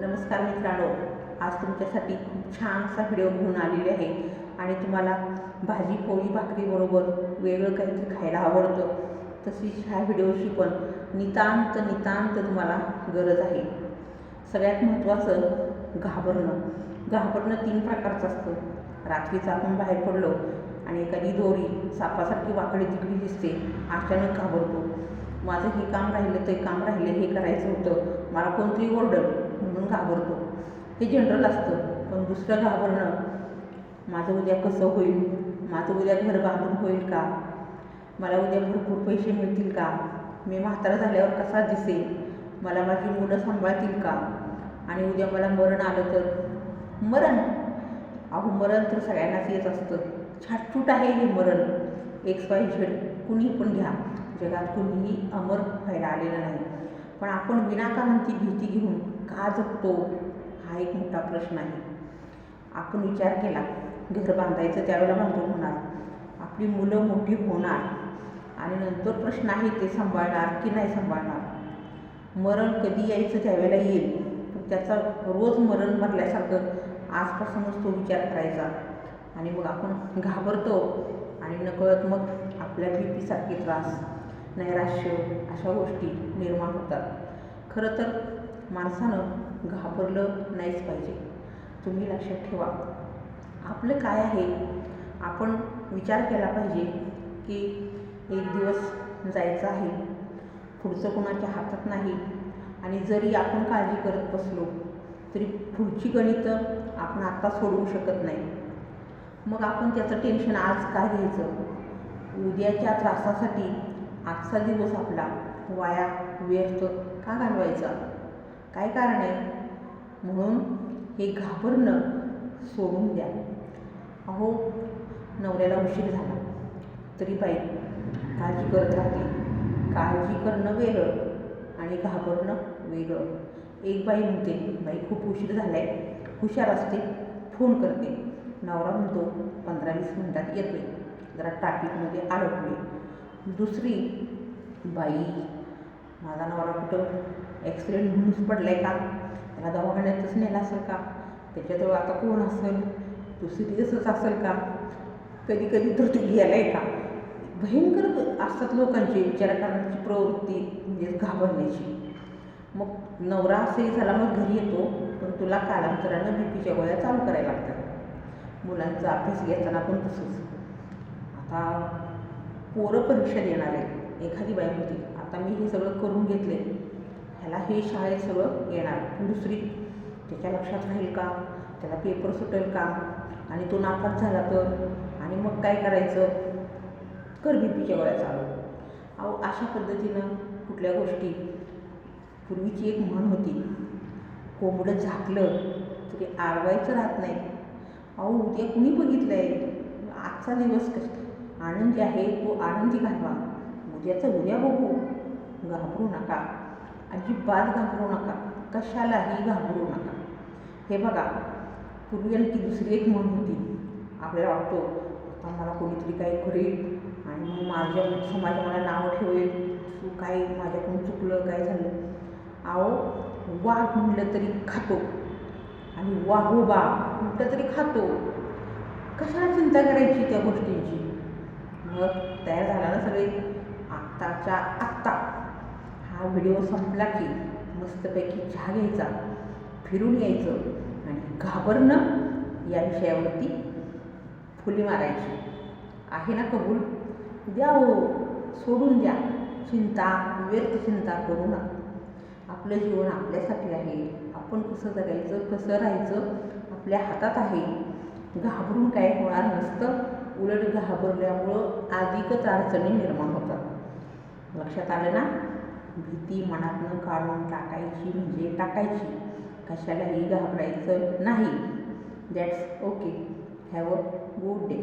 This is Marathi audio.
नमस्कार मित्रांनो आज तुमच्यासाठी खूप छान असा व्हिडिओ घेऊन आलेले आहे आणि तुम्हाला भाजी पोळी भाकरीबरोबर वेगळं काहीतरी खायला आवडतं तशीच ह्या व्हिडिओची पण नितांत नितांत तुम्हाला गरज आहे. सगळ्यात महत्त्वाचं घाबरणं. घाबरणं तीन प्रकारचं असतं. रात्रीचं आपण बाहेर पडलो आणि एखादी दोरी सापासारखी वाकडी तिकडी दिसते अचानक घाबरतो. माझं हे काम राहिलं ते काम राहिलं हे करायचं होतं. मला कोणतरी ओरडल. म्हणून घाबरतो. हे जनरल असतं पण दुसरं घाबरणं माझं उद्या कसं होईल? माझं उद्या घर बांधून होईल का? मला उद्या भरपूर पैसे मिळतील का? मी म्हातारा झाल्यावर कसा दिसेल? मला माझी मुलं सांभाळतील का? आणि उद्या मला मरण आलं तर? मरण? अहो मरण तर सगळ्यांनाच येत असतं. छाटछूट आहे हे मरण. एक्स वाय झेड कुणी पण घ्या. जगात कुणीही अमर व्हायला आलेलं नाही. पण आपण विनाकारणची भीती घेऊन का जगतो हा एक मोठा प्रश्न आहे. आपण विचार केला घर बांधायचं त्यावेळेला बांधून होणार. आपली मुलं मोठी होणार. आणि नंतर प्रश्न आहे ते सांभाळणार की नाही सांभाळणार? मरण कधी यायचं त्यावेळेला येईल. पण त्याचा रोज मरण मरल्यासारखं आजपासूनच तो विचार करायचा. आणि मग आपण घाबरतो आणि नकळत मग आपल्या बी त्रास नैराश्य अशा गोष्टी निर्माण होतात. खरं तर माणसानं घाबरलं नाहीच पाहिजे. तुम्ही लक्षात ठेवा. आपलं काय आहे? आपण विचार केला पाहिजे की एक दिवस जायचं आहे. पुढचं कोणाच्या हातात नाही. आणि जरी आपण काळजी करत बसलो तरी पुढची गणितं आपण आत्ता सोडवू शकत नाही. मग आपण त्याचं टेन्शन आज काय घ्यायचं? उद्याच्या त्रासासाठी आजचा दिवस आपला वाया व्यर्थ का घालवायचा? काय कारण आहे? म्हणून हे घाबरणं सोडून द्या. अहो नवऱ्याला उशीर झाला. तरी बाई काळजी करत राहते. काळजी करणं वेगळं आणि घाबरणं वेगळं. एक बाई म्हणते बाई खूप उशीर झाला आहे हुशार असते. फोन करते. नवरा म्हणतो पंधरा वीस मिनटात येतोय. जरा ट्रॅफिकमध्ये अडकले दुसरी बाई माझा नवरा कुठं ॲक्सिडेंट म्हणूनच पडला आहे का? त्याला दवाखान्यातच नेला असेल का? त्याच्याजवळ आता कोण असेल? तो सिरियसच असेल का? कधी कधी तर तो गेला आहे का? भयंकर असतात लोकांची विचार करण्याची प्रवृत्ती म्हणजे घाबरण्याची. मग नवरा असंही झाला मग घरी येतो पण तुला कालांतरानं बी पीच्या गोळ्या चालू करायला लागतात. मुलांचा अभ्यास घेताना पण तसंच. आता पोरं परीक्षा देणार आहे एखादी बाई होती आता मी हे सगळं करून घेतले. ह्याला हे शाळेत सगळं येणार. दुसरी त्याच्या लक्षात राहील का? त्याला पेपर सुटेल का? आणि तो नापास झाला तर? आणि मग काय करायचं? कर बी पीच्या गोळ्या चालू. अहो अशा पद्धतीनं कुठल्या गोष्टी पूर्वीची एक म्हण होती. कोंबडं झाकलं तरी आरवायचं राहत नाही. अहो उद्या कुणी बघितलं आहे आजचा दिवस कस? आनंदी आहे तो आनंदी घालवा. उद्याचं उद्या बघू. घाबरू नका. अजिबात घाबरू नका. कशालाही घाबरू नका. हे बघा पूर्वी आणखी दुसरी एक म्हण होती. आपल्याला वाटतो आता मला कोणीतरी काही करेल आणि मग माझ्या समाज मला नावं ठेवेल. तू काय माझ्याकडून चुकलं काय झालं? अहो वाघ म्हटलं तरी खातो. आणि वाघोबा म्हटलं तरी खातो. कशाला चिंता करायची त्या गोष्टींची? मग तयार झाला ना सगळे. आत्ताच्या आत्ता. हा व्हिडिओ संपला की मस्तपैकी चहा घ्यायचा फिरून यायचं आणि घाबरणं या विषयावरती फुली मारायची. आहे ना कबूल? द्या हो सोडून द्या. चिंता व्यर्थ चिंता करू नका. आपलं जीवन आपल्यासाठी आहे. आपण कसं जगायचं कसं राहायचं आपल्या हातात आहे. घाबरून काय होणार नसतं. उलट घाबरल्यामुळं अधिकच अडचणी निर्माण होतात. लक्षात आलं ना? भीती मनातनं काढून टाकायची म्हणजे टाकायची. कशालाही घाबरायचं नाही. That's okay have a good day